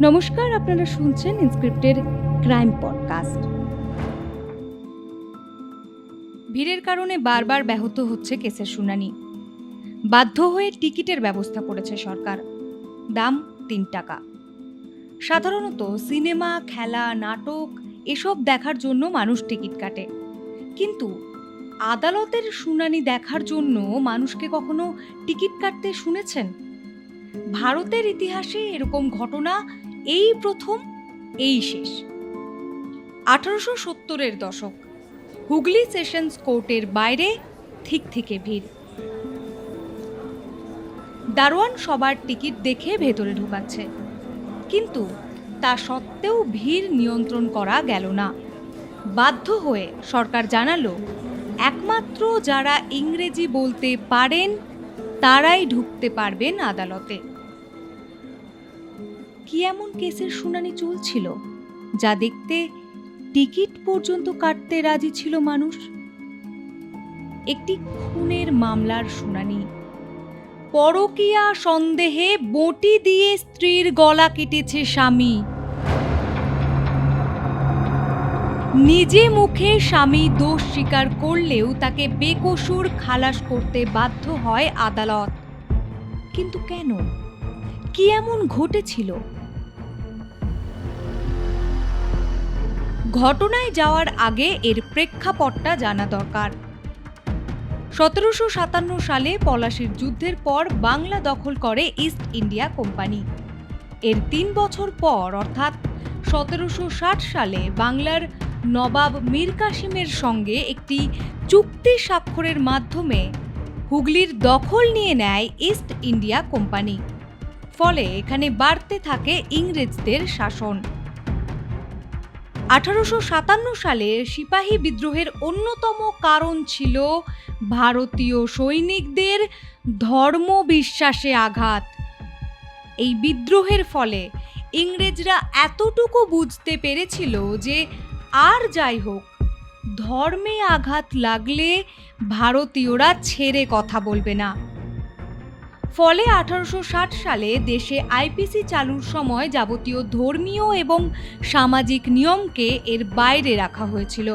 নমস্কার, আপনারা শুনছেন ইনস্ক্রিপ্টের ক্রাইম পডকাস্ট ভিড়ের কারণে বারবার ব্যাহত হচ্ছে কেসের শুনানি। বাধ্য হয়ে টিকিটের ব্যবস্থা করেছে সরকার। দাম তিন টাকা। সাধারণত সিনেমা, খেলা, নাটক এসব দেখার জন্য মানুষ টিকিট কাটে। কিন্তু আদালতের শুনানি দেখার জন্য মানুষকে কখনো টিকিট কাটতে শুনেছেন? ভারতের ইতিহাসে এরকম ঘটনা এই প্রথম, এই শেষ। আঠারোশো সত্তরের দশক, হুগলি সেশনস কোর্টের বাইরে ঠিক থেকে ভিড়। দারোয়ান সবার টিকিট দেখে ভেতরে ঢুকাচ্ছে। কিন্তু তা সত্ত্বেও ভিড় নিয়ন্ত্রণ করা গেল না। বাধ্য হয়ে সরকার জানালো, একমাত্র যারা ইংরেজি বলতে পারেন, তারাই ঢুকতে পারবেন আদালতে। কি এমন কেসের শুনানি চলছিল? যা দেখতে টিকিট পর্যন্ত কাটতে রাজি ছিল মানুষ? একটি খুনের মামলার শুনানি। পরকীয়া সন্দেহে বটি দিয়ে স্ত্রীর গলা কেটেছে স্বামী। নিজে মুখে স্বামী দোষ স্বীকার করলেও তাকে বেকসুর খালাস করতে বাধ্য হয় আদালত। কিন্তু কেন? কি এমন ঘটেছিল? ঘটনায় যাওয়ার আগে এর প্রেক্ষাপটটা জানা দরকার। সতেরোশো সাতান্ন সালে পলাশির যুদ্ধের পর বাংলা দখল করে ইস্ট ইন্ডিয়া কোম্পানি। এর তিন বছর পর, অর্থাৎ সতেরোশো ষাট সালে বাংলার নবাব মীর কাসিমের সঙ্গে একটি চুক্তি স্বাক্ষরের মাধ্যমে হুগলির দখল নিয়ে নেয় ইস্ট ইন্ডিয়া কোম্পানি। ফলে এখানে বাড়তে থাকে ইংরেজদের শাসন। আঠারোশো সাতান্ন সালে সিপাহী বিদ্রোহের অন্যতম কারণ ছিল ভারতীয় সৈনিকদের ধর্ম বিশ্বাসে আঘাত। এই বিদ্রোহের ফলে ইংরেজরা এতটুকু বুঝতে পেরেছিল যে আর যাই হোক, ধর্মে আঘাত লাগলে ভারতীয়রা ছেড়ে কথা বলবে না। ফলে আঠারোশো ষাট সালে দেশে আইপিসি চালুর সময় যাবতীয় ধর্মীয় এবং সামাজিক নিয়মকে এর বাইরে রাখা হয়েছিল।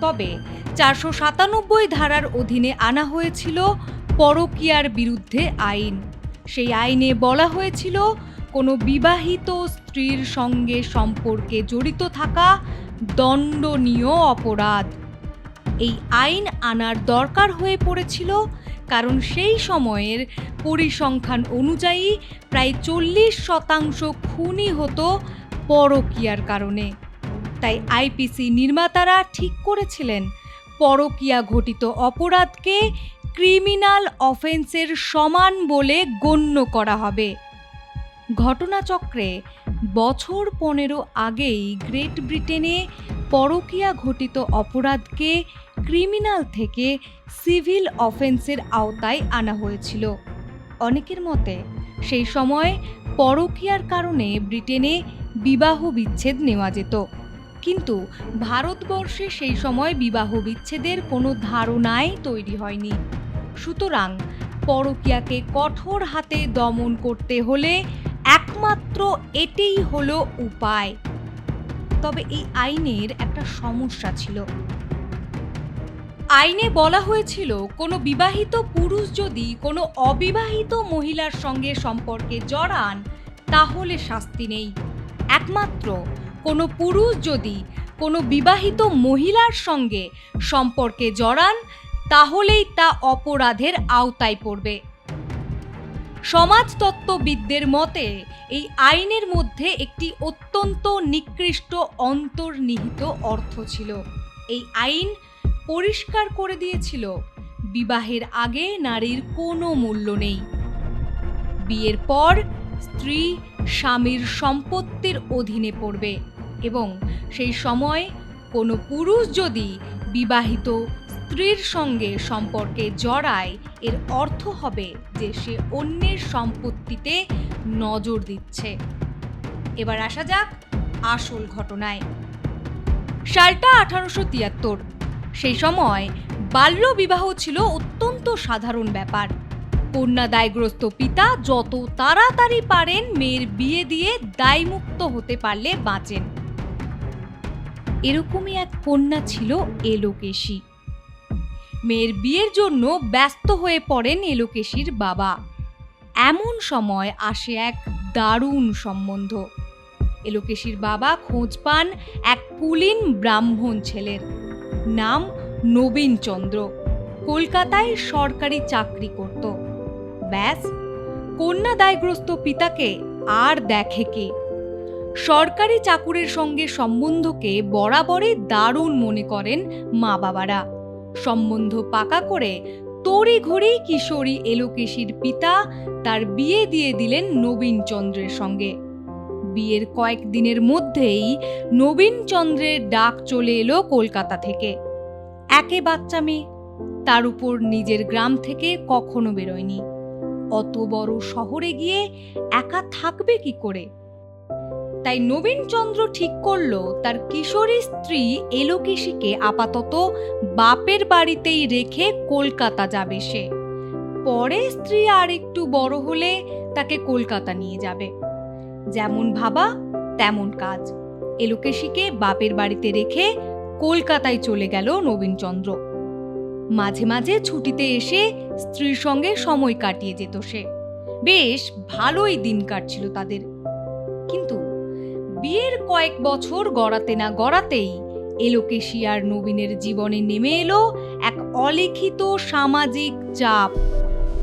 তবে চারশো সাতানব্বই ধারার অধীনে আনা হয়েছিল পরকীয়ার বিরুদ্ধে আইন। সেই আইনে বলা হয়েছিল, কোনো বিবাহিত স্ত্রীর সঙ্গে সম্পর্কে জড়িত থাকা দণ্ডনীয় অপরাধ। এই আইন আনার দরকার হয়ে পড়েছিল, কারণ সেই সময়ের পরিসংখ্যান অনুযায়ী প্রায় চল্লিশ শতাংশ খুনই হতো পরকীয়ার কারণে। তাই আইপিসি নির্মাতারা ঠিক করেছিলেন, পরকীয়া ঘটিত অপরাধকে ক্রিমিনাল অফেন্সের সমান বলে গণ্য করা হবে। ঘটনাচক্রে বছর পনেরো আগেই গ্রেট ব্রিটেনে পরকীয়া ঘটিত অপরাধকে ক্রিমিনাল থেকে সিভিল অফেন্সের আওতায় আনা হয়েছিল। অনেকের মতে, সেই সময় পরকীয়ার কারণে ব্রিটেনে বিবাহ বিচ্ছেদ নেওয়া যেত। কিন্তু ভারতবর্ষে সেই সময় বিবাহ বিচ্ছেদের কোনো ধারণাই তৈরি হয়নি। সুতরাং পরকীয়াকে কঠোর হাতে দমন করতে হলে একমাত্র এটাই হলো উপায়। তবে এই আইনের একটা সমস্যা ছিল। আইনে বলা হয়েছিল, কোনো বিবাহিত পুরুষ যদি কোনো অবিবাহিত মহিলার সঙ্গে সম্পর্কে জড়ান, তাহলে শাস্তি নেই। একমাত্র কোনো পুরুষ যদি কোনো বিবাহিত মহিলার সঙ্গে সম্পর্কে জড়ান, তাহলেই তা অপরাধের আওতায় পড়বে। সমাজতত্ত্ববিদদের মতে, এই আইনের মধ্যে একটি অত্যন্ত নিকৃষ্ট অন্তর্নিহিত অর্থ ছিল। এই আইন পরিষ্কার করে দিয়েছিল। বিবাহের আগে নারীর কোনো মূল্য নেই। বিয়ের পর স্ত্রী স্বামীর সম্পত্তির অধীনে পড়বে এবং সেই সময় কোনো পুরুষ যদি বিবাহিত স্ত্রীর সঙ্গে সম্পর্কে জড়ায়, এর অর্থ হবে যে সে অন্যের সম্পত্তিতে নজর দিচ্ছে। এবার আসা যাক আসল ঘটনায়। সালটা আঠারোশো তিয়াত্তর। সেই সময় বাল্যবিবাহ ছিল অত্যন্ত সাধারণ ব্যাপার। কন্যা দায়গ্রস্ত পিতা যত তাড়াতাড়ি পারেন মেয়ের বিয়ে দিয়ে দায়মুক্ত হতে পারলে বাঁচেন। এরকমই এক কন্যা ছিল এলোকেশী। মেয়ের বিয়ের জন্য ব্যস্ত হয়ে পড়েন এলোকেশীর বাবা। এমন সময় আসে এক দারুণ সম্বন্ধ। এলোকেশীর বাবা খোঁজ পান এক কুলীন ব্রাহ্মণ ছেলের। নাম নবীন চন্দ্র। কলকাতায় সরকারি চাকরি করত। ব্যাস কন্যা দায়গ্রস্ত পিতাকে আর দেখে কে? সরকারি চাকুরের সঙ্গে সম্বন্ধকে বরাবরই দারুণ মনে করেন মা বাবারা। সম্বন্ধ পাকা করে তড়িঘড়ি কিশোরী এলোকেশীর পিতা তার বিয়ে দিয়ে দিলেন নবীন চন্দ্রের সঙ্গে। বিয়ের কয়েক দিনের মধ্যেই নবীন চন্দ্রের ডাক চলে এলো কলকাতা থেকে। একে বাচ্চা মেয়ে, তার উপর নিজের গ্রাম থেকে কখনো বেরোয়নি। অত বড় শহরে গিয়ে একা থাকবে কি করে? তাই নবীনচন্দ্র ঠিক করল, তার কিশোরী স্ত্রী এলোকেশীকে আপাতত বাপের বাড়িতেই রেখে কলকাতা যাবে সে। পরে স্ত্রী আর একটু বড় হলে তাকে কলকাতা নিয়ে যাবে। যেমন ভাবা, তেমন কাজ। এলোকেশীকে বাপের বাড়িতে রেখে কলকাতায় চলে গেল নবীনচন্দ্র। মাঝে মাঝে ছুটিতে এসে স্ত্রীর সঙ্গে সময় কাটিয়ে যেত সে। বেশ ভালোই দিন কাটছিল তাদের। কিন্তু বিয়ের কয়েক বছর গড়াতে না গড়াতেই এলোকেশী আর নবীনের জীবনে নেমে এলো এক অলিখিত সামাজিক চাপ।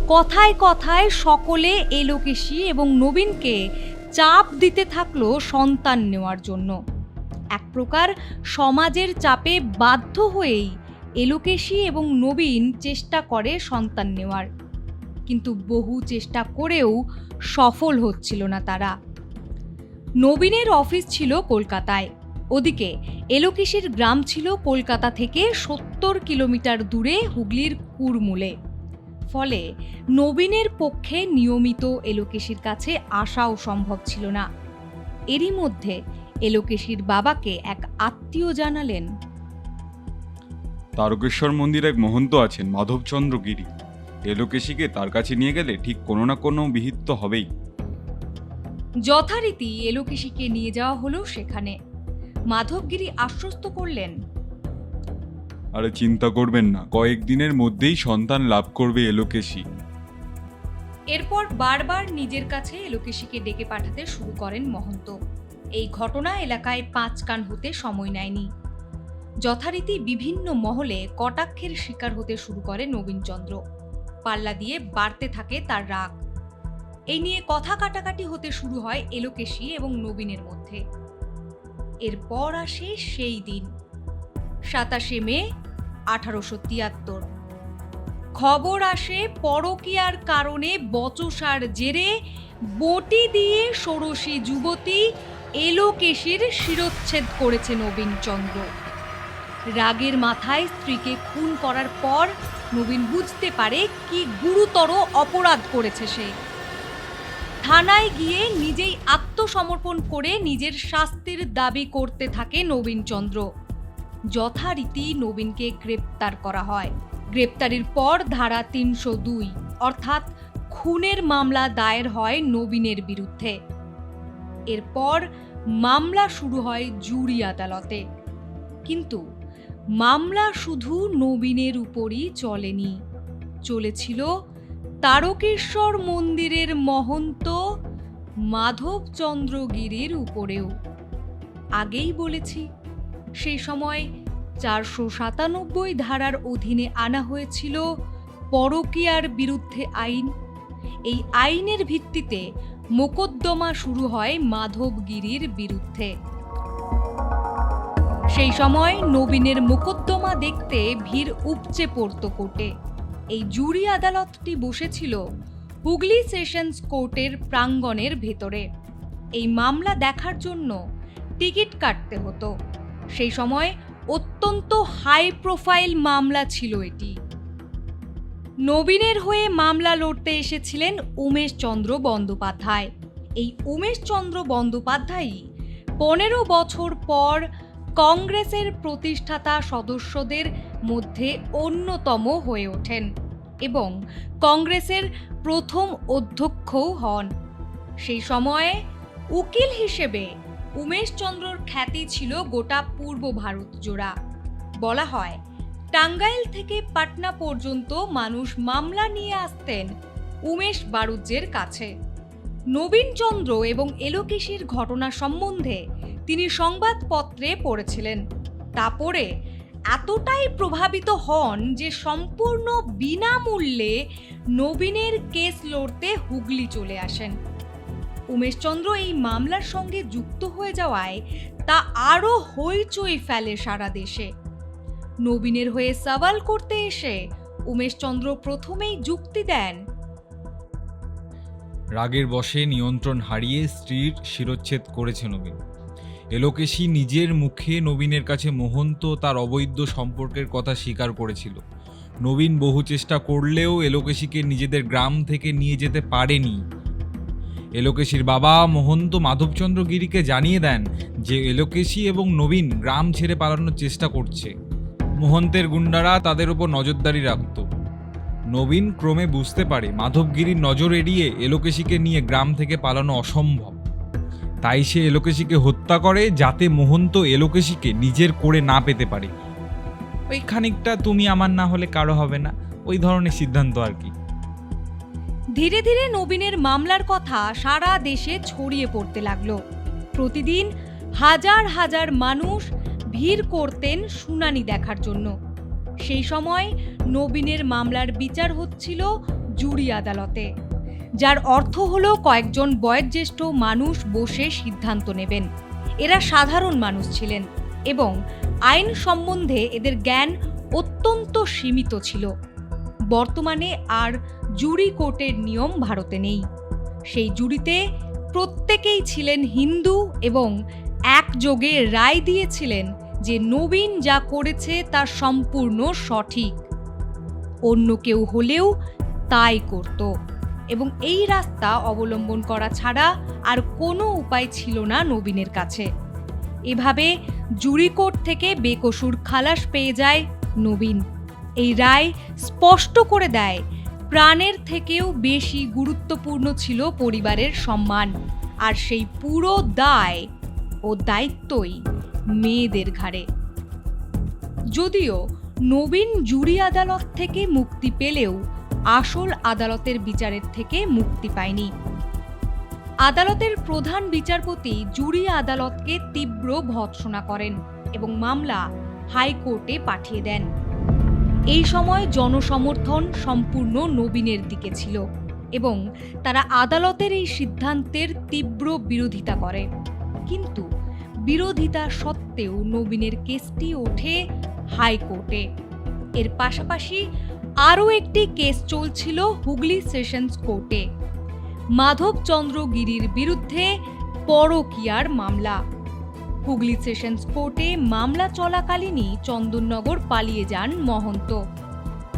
কথায় কথায় সকলে এলোকেশী এবং নবীনকে চাপ দিতে থাকল সন্তান নেওয়ার জন্য। এক প্রকার সমাজের চাপে বাধ্য হয়েই এলোকেশী এবং নবীন চেষ্টা করে সন্তান নেওয়ার। কিন্তু বহু চেষ্টা করেও সফল হচ্ছিল না তারা। নবীনের অফিস ছিল কলকাতায়। ওদিকে এলোকেশীর গ্রাম ছিল কলকাতা থেকে সত্তর কিলোমিটার দূরে হুগলির কুড়মূলে। ফলে নবীনের পক্ষে নিয়মিত এলোকেশীর কাছে আসাও সম্ভব ছিল না। এরই মধ্যে এলোকেশীর বাবাকে এক আত্মীয় জানালেন। তারকেশ্বর মন্দিরে এক মহন্ত আছেন মাধবচন্দ্র গিরি। এলোকেশীকে তার কাছে নিয়ে গেলে ঠিক কোনো না কোনো বিহিত তো হবেই। যথারীতি এলোকেশীকে নিয়ে যাওয়া হলো সেখানে। মাধবগিরি আশ্বস্ত করলেন আরে চিন্তা করবেন না কয়েকদিনের মধ্যেই সন্তান লাভ করবে এলোকেশী। এরপর বারবার নিজের কাছে এলোকেশীকে ডেকে পাঠাতে শুরু করেন মহন্ত। এই ঘটনা এলাকায় পাঁচ কান হতে সময় নেয়নি। যথারীতি বিভিন্ন মহলে কটাক্ষের শিকার হতে শুরু করে নবীনচন্দ্র। পাল্লা দিয়ে বাড়তে থাকে তার রাগ। এই নিয়ে কথা কাটাকাটি হতে শুরু হয় এলোকেশী এবং নবীনের মধ্যে। এরপর আসে সেই দিন। সাতাশে মে, আঠারোশো তিয়াত্তর। খবর আসে পরকীয়ার কারণে বচসার জেরে বটি দিয়ে ষোড়শী যুবতী এলোকেশীর শিরচ্ছেদ করেছে নবীনচন্দ্র রাগের মাথায় স্ত্রীকে খুন করার পর নবীন বুঝতে পারে কি গুরুতর অপরাধ করেছে সে। থানায় গিয়ে নিজেই আত্মসমর্পণ করে নিজের শাস্তির দাবি করতে থাকে নবীনচন্দ্র। যথারীতি নবীনকে গ্রেপ্তার করা হয়। গ্রেপ্তারির পর ধারা তিনশো দুই, অর্থাৎ খুনের মামলা দায়ের হয় নবীনের বিরুদ্ধে। এরপর মামলা শুরু হয় জুরি আদালতে। কিন্তু মামলা শুধু নবীনের উপরই চলেনি। চলেছিল তারকেশ্বর মন্দিরের মহন্ত মাধবচন্দ্রগিরির উপরেও। আগেই বলেছি সেই সময় চারশো সাতানব্বই ধারার অধীনে আনা হয়েছিল পরকীয়ার বিরুদ্ধে আইন। এই আইনের ভিত্তিতে মোকদ্দমা শুরু হয় মাধবগিরির বিরুদ্ধে। সেই সময় নবীনের মোকদ্দমা দেখতে ভিড় উপচে পড়ত কোর্টে। এই জুরি আদালতটি বসেছিল হুগলি সেশনস কোর্টের প্রাঙ্গণের ভেতরে। এই মামলা দেখার জন্য টিকিট কাটতে হতো। সেই সময় অত্যন্ত হাই প্রোফাইল মামলা ছিল এটি। নবীনের হয়ে মামলা লড়তে এসেছিলেন উমেশ চন্দ্র বন্দ্যোপাধ্যায়। এই উমেশ চন্দ্র বন্দ্যোপাধ্যায়ই পনেরো বছর পর কংগ্রেসের প্রতিষ্ঠাতা সদস্যদের মধ্যে অন্যতম হয়ে ওঠেন এবং কংগ্রেসের প্রথম অধ্যক্ষও হন। সেই সময়ে উকিল হিসেবে উমেশ চন্দ্রর খ্যাতি ছিল গোটা পূর্ব ভারত জোড়া। বলা হয়, টাঙ্গাইল থেকে পাটনা পর্যন্ত মানুষ মামলা নিয়ে আসতেন উমেশ বারুজ্যের কাছে। নবীনচন্দ্র এবং এলোকেশির ঘটনা সম্বন্ধে তিনি সংবাদপত্রে পড়েছিলেন। তা পড়ে এতটাই প্রভাবিত হন যে সম্পূর্ণ বিনামূল্যে নবীনের কেস লড়তে হুগলি চলে আসেন। উমেশচন্দ্র এই মামলার সঙ্গে যুক্ত হয়ে যাওয়ায় তা আরও হইচই ফেলে সারা দেশে। নবীনের হয়ে সওয়াল করতে এসে উমেশচন্দ্র প্রথমেই যুক্তি দেন। রাগের বশে নিয়ন্ত্রণ হারিয়ে স্ত্রীর শিরচ্ছেদ করেছে নবীন। এলোকেশী নিজের মুখে নবীনের কাছে মোহন্ত তার অবৈধ সম্পর্কের কথা স্বীকার করেছিল। নবীন বহু চেষ্টা করলেও এলোকেশীকে নিজেদের গ্রাম থেকে নিয়ে যেতে পারেনি। এলোকেশীর বাবা মোহন্ত মাধবচন্দ্র গিরিকে জানিয়ে দেন যে এলোকেশী এবং নবীন গ্রাম ছেড়ে পালানোর চেষ্টা করছে। মোহন্তের গুন্ডারা তাদের উপর নজরদারি রাখত। নবীন ক্রমে বুঝতে পারে মাধবগিরির নজর এড়িয়ে এলোকেশীকে নিয়ে গ্রাম থেকে পালানো অসম্ভব। তাই সে এলোকেশীকে হত্যা করে যাতে মোহন্ত এলোকেশীকে নিজের করে না পেতে পারে। ওই খানিকটা তুমি আমার না হলে কারও হবে না। ওই ধরনের সিদ্ধান্ত আর কি। ধীরে ধীরে নবীনের মামলার কথা সারা দেশে ছড়িয়ে পড়তে লাগল। প্রতিদিন হাজার হাজার মানুষ ভিড় করতেন শুনানি দেখার জন্য। সেই সময় নবীনের মামলার বিচার হচ্ছিল জুরি আদালতে, যার অর্থ হলো কয়েকজন বয়োজ্যেষ্ঠ মানুষ বসে সিদ্ধান্ত নেবেন। এরা সাধারণ মানুষ ছিলেন এবং আইন সম্বন্ধে এদের জ্ঞান অত্যন্ত সীমিত ছিল। বর্তমানে আর জুরি কোর্টের নিয়ম ভারতে নেই। সেই জুরিতে প্রত্যেকেই ছিলেন হিন্দু এবং একযোগে রায় দিয়েছিলেন যে নবীন যা করেছে তা সম্পূর্ণ সঠিক। অন্য কেউ হলেও তাই করত এবং এই রাস্তা অবলম্বন করা ছাড়া আর কোনো উপায় ছিল না নবীনের কাছে। এভাবে জুরি কোর্ট থেকে বেকসুর খালাস পেয়ে যায় নবীন। এই রায় স্পষ্ট করে দেয়। প্রাণের থেকেও বেশি গুরুত্বপূর্ণ ছিল পরিবারের সম্মান আর সেই পুরো দায় ও দায়িত্বই মেয়েদের ঘাড়ে। যদিও নবীন জুরি আদালত থেকে মুক্তি পেলেও আসল আদালতের বিচারের থেকে মুক্তি পায়নি। আদালতের প্রধান বিচারপতি জুরি আদালতকে তীব্র ভৎসনা করেন এবং মামলা হাইকোর্টে পাঠিয়ে দেন। এই সময় জনসমর্থন সম্পূর্ণ নবীনের দিকে ছিল এবং তারা আদালতের এই সিদ্ধান্তের তীব্র বিরোধিতা করে। কিন্তু বিরোধিতা সত্ত্বেও নবীনের কেসটি ওঠে হাইকোর্টে। এর পাশাপাশি আরও একটি কেস চলছিল হুগলি সেশনস কোর্টে। মাধবচন্দ্র গিরির বিরুদ্ধে পরকিয়ার মামলা। হুগলি সেশনস কোর্টে মামলা চলাকালীনই চন্দননগর পালিয়ে যান মহন্ত।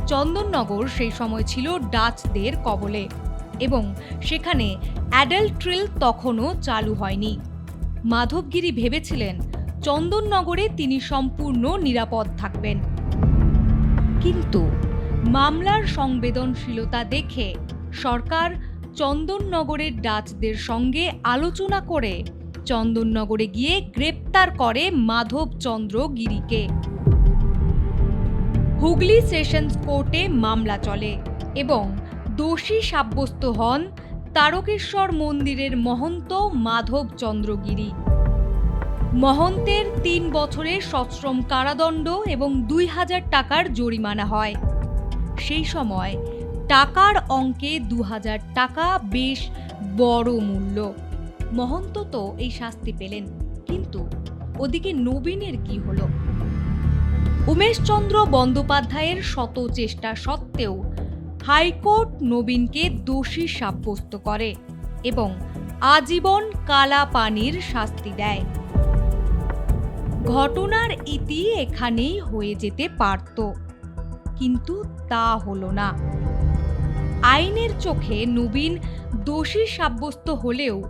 চন্দননগর সেই সময় ছিল ডাচদের কবলে এবং সেখানে অ্যাডাল্ট্রিল তখনও চালু হয়নি। মাধবগিরি ভেবেছিলেন চন্দননগরে তিনি সম্পূর্ণ নিরাপদ থাকবেন। কিন্তু মামলার সংবেদনশীলতা দেখে সরকার চন্দননগরের ডাচদের সঙ্গে আলোচনা করে চন্দননগরে গিয়ে গ্রেপ্তার করে মাধবচন্দ্র গিরিকে হুগলি সেশনস কোর্টে মামলা চলে এবং দোষী সাব্যস্ত হন তারকেশ্বর মন্দিরের মহন্ত মাধবচন্দ্র গিরি মহন্তের তিন বছরের সশ্রম কারাদণ্ড এবং দুই হাজার টাকার জরিমানা হয়। সেই সময় টাকার অঙ্কে দু হাজার টাকা বেশ বড় মূল্য। মহন্ত তো এই শাস্তি পেলেন, কিন্তু ওদিকে নবীনের কি হলো? উমেশচন্দ্র বন্দ্যোপাধ্যায়ের শত চেষ্টা সত্ত্বেও হাইকোর্ট নবীনকে দোষী সাব্যস্ত করে এবং আজীবন কালা পানির শাস্তি দেয়। ঘটনার ইতি এখানেই হয়ে যেতে পারত, কিন্তু তা হলো না। আইনের চোখে নবীন দোষী সাব্যস্ত হলেও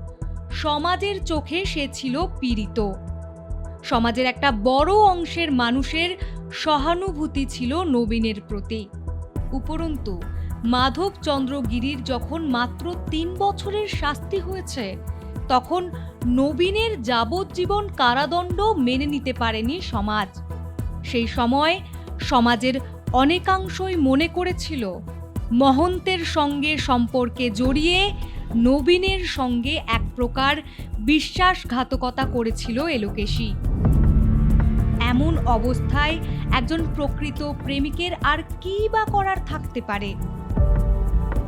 সমাজের চোখে সে ছিল পীড়িত। সমাজের একটা বড় অংশের মানুষের সহানুভূতি ছিল নবীনের প্রতি। উপরন্তু মাধবচন্দ্র গিরির যখন মাত্র তিন বছরের শাস্তি হয়েছে, তখন নবীনের যাবজ্জীবন কারাদণ্ড মেনে নিতে পারেনি সমাজ। সেই সময় সমাজের অনেকাংশই মনে করেছিল, মহন্তের সঙ্গে সম্পর্কে জড়িয়ে নবীনের সঙ্গে এক প্রকার বিশ্বাসঘাতকতা করেছিল এলোকেশী এমন অবস্থায় একজন প্রকৃত প্রেমিকের আর কী বা করার থাকতে পারে?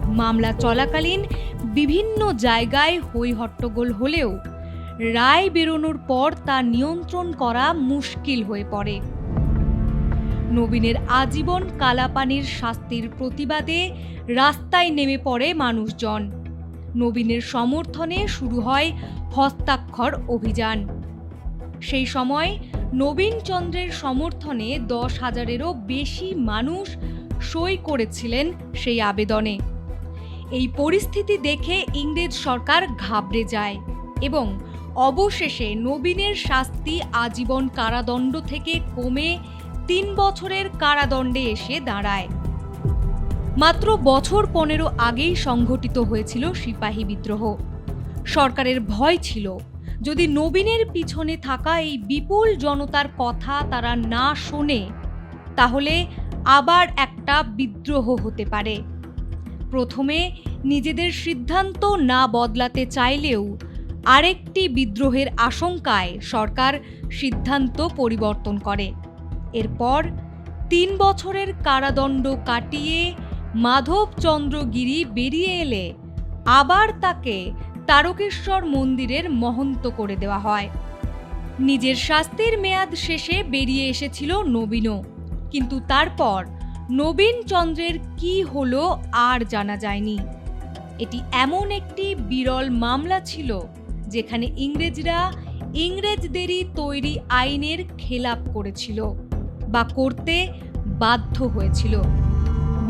মামলা চলাকালীন বিভিন্ন জায়গায় হই হট্টগোল হলেও রায় বেরোনোর পর তা নিয়ন্ত্রণ করা মুশকিল হয়ে পড়ে। নবীনের আজীবন কালাপানির শাস্তির প্রতিবাদে রাস্তায় নেমে পড়ে মানুষজন। নবীনের সমর্থনে শুরু হয় হস্তাক্ষর অভিযান। সেই সময় নবীন চন্দ্রের সমর্থনে দশ হাজারেরও বেশি মানুষ সই করেছিলেন সেই আবেদনে। এই পরিস্থিতি দেখে ইংরেজ সরকার ঘাবড়ে যায় এবং অবশেষে নবীনের শাস্তি আজীবন কারাদণ্ড থেকে কমে তিন বছরের কারাদণ্ডে এসে দাঁড়ায়। মাত্র বছর পনেরো আগেই সংঘটিত হয়েছিল সিপাহী বিদ্রোহ। সরকারের ভয় ছিল, যদি নবীনের পিছনে থাকা এই বিপুল জনতার কথা তারা না শোনে, তাহলে আবার একটা বিদ্রোহ হতে পারে। প্রথমে নিজেদের সিদ্ধান্ত না বদলাতে চাইলেও আরেকটি বিদ্রোহের আশঙ্কায় সরকার সিদ্ধান্ত পরিবর্তন করে। এরপর তিন বছরের কারাদণ্ড কাটিয়ে মাধবচন্দ্র গিরি বেরিয়ে এলে আবার তাকে তারকেশ্বর মন্দিরের মহন্ত করে দেওয়া হয়। নিজের শাস্তির মেয়াদ শেষে বেরিয়ে এসেছিল নবীনও। কিন্তু তারপর নবীন চন্দ্রের কি হলো আর জানা যায়নি। এটি এমন একটি বিরল মামলা ছিল যেখানে ইংরেজরা ইংরেজদেরই তৈরি আইনের খেলাপ করেছিল বা করতে বাধ্য হয়েছিল।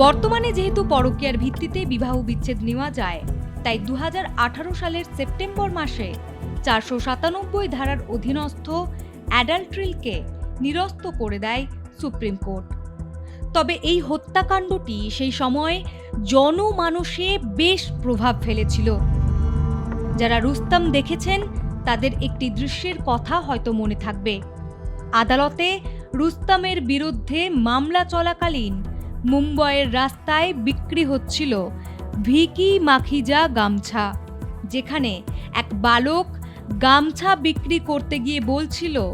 বর্তমানে যেহেতু পরকীয়ার ভিত্তিতে বিবাহ বিচ্ছেদ নেওয়া যায়, তাই দু হাজার আঠারো সালের সেপ্টেম্বর মাসে চারশো সাতানব্বই ধারার অধীনস্থ অ্যাডাল্ট্রিলকে নিরস্ত করে দেয় সুপ্রিম কোর্ট। তবে এই হত্যাকাণ্ডটি সেই সময় জনমানসে বেশ প্রভাব ফেলেছিল। যারা রুস্তম দেখেছেন, তাদের একটি দৃশ্যের কথা হয়তো মনে থাকবে। আদালতে রুস্তমের বিরুদ্ধে মামলা চলাকালীন মুম্বইয়ের রাস্তায় বিক্রি হচ্ছিল ভিকি মাখিজা গামছা, যেখানে এক বালক গামছা বিক্রি করতে গিয়ে বলছিল,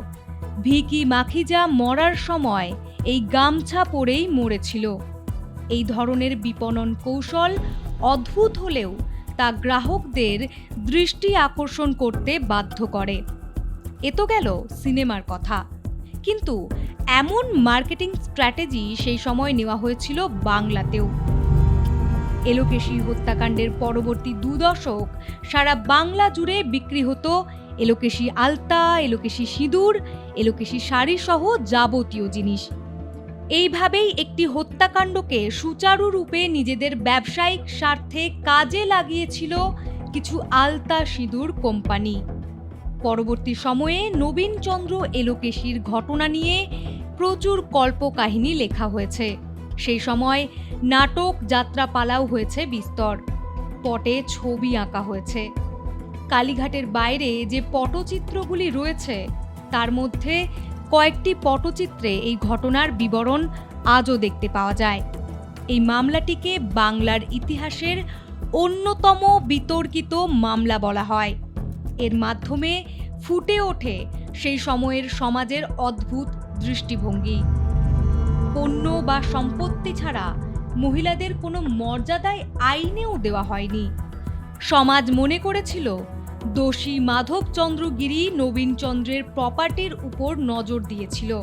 ভিকি মাখিজা মরার সময় এই গামছা পরেই মরেছিল। এই ধরনের বিপণন কৌশল অদ্ভুত হলেও তা গ্রাহকদের দৃষ্টি আকর্ষণ করতে বাধ্য করে। এ তো গেল সিনেমার কথা। কিন্তু এমন মার্কেটিং স্ট্র্যাটেজি সেই সময় নেওয়া হয়েছিল বাংলাতেও। এলোকেশী হত্যাকাণ্ডের পরবর্তী দু দশক সারা বাংলা জুড়ে বিক্রি হতো এলোকেশী আলতা, এলোকেশী সিঁদুর, এলোকেশী শাড়ি সহ যাবতীয় জিনিস। এইভাবেই একটি হত্যাকাণ্ডকে সুচারুরূপে নিজেদের ব্যবসায়িক স্বার্থে কাজে লাগিয়েছিল কিছু আলতা সিঁদুর কোম্পানি। পরবর্তী সময়ে নবীনচন্দ্র এলোকেশীর ঘটনা নিয়ে প্রচুর কল্পকাহিনী লেখা হয়েছে। সেই সময় নাটক যাত্রাপালাও হয়েছে বিস্তর। পটে ছবি আঁকা হয়েছে। কালীঘাটের বাইরে যে পটচিত্রগুলি রয়েছে, তার মধ্যে কয়েকটি পটচিত্রে এই ঘটনার বিবরণ আজও দেখতে পাওয়া যায়। এই মামলাটিকে বাংলার ইতিহাসের অন্যতম বিতর্কিত মামলা বলা হয়। এর মাধ্যমে ফুটে ওঠে সেই সময়ের সমাজের অদ্ভুত দৃষ্টিভঙ্গি। পণ্য বা সম্পত্তি ছাড়া মহিলাদের কোনো মর্যাদায় আইনেও দেওয়া হয়নি। সমাজ মনে করেছিল, দোষী মাধবচন্দ্র গিরি নবীনচন্দ্রের প্রপার্টির উপর নজর দিয়েছিল।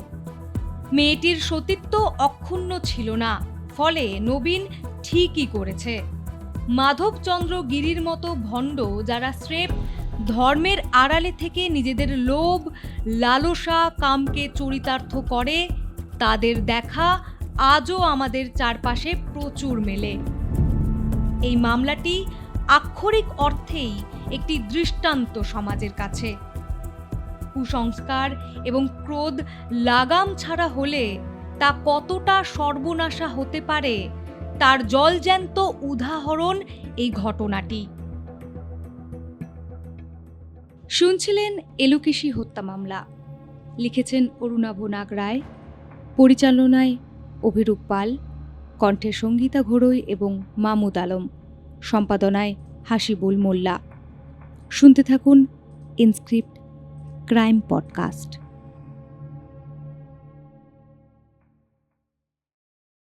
মেয়েটির সতীত্ব অক্ষুণ্ণ ছিল না, ফলে নবীন ঠিকই করেছে। মাধবচন্দ্র গিরির মতো ভণ্ড যারা স্রেফ ধর্মের আড়ালে থেকে নিজেদের লোভ, লালসা, কামকে চরিতার্থ করে। তাদের দেখা আজও আমাদের চারপাশে প্রচুর মেলে। এই মামলাটি আক্ষরিক অর্থেই একটি দৃষ্টান্ত সমাজের কাছে। কুসংস্কার এবং ক্রোধ লাগাম ছাড়া হলে তা কতটা সর্বনাশা হতে পারে, তার জলজ্যান্ত উদাহরণ এই ঘটনাটি। শুনছিলেন এলোকেশি হত্যা মামলা। লিখেছেন অরুণাভ নাগ রায়, পরিচালনায় অভিরূপ পাল, কণ্ঠে সঙ্গীতা ঘোড়ই এবং মামুদ আলম, সম্পাদনায় হাসিবুল মোল্লা। শুনতে থাকুন ইনস্ক্রিপ্ট ক্রাইম পডকাস্ট।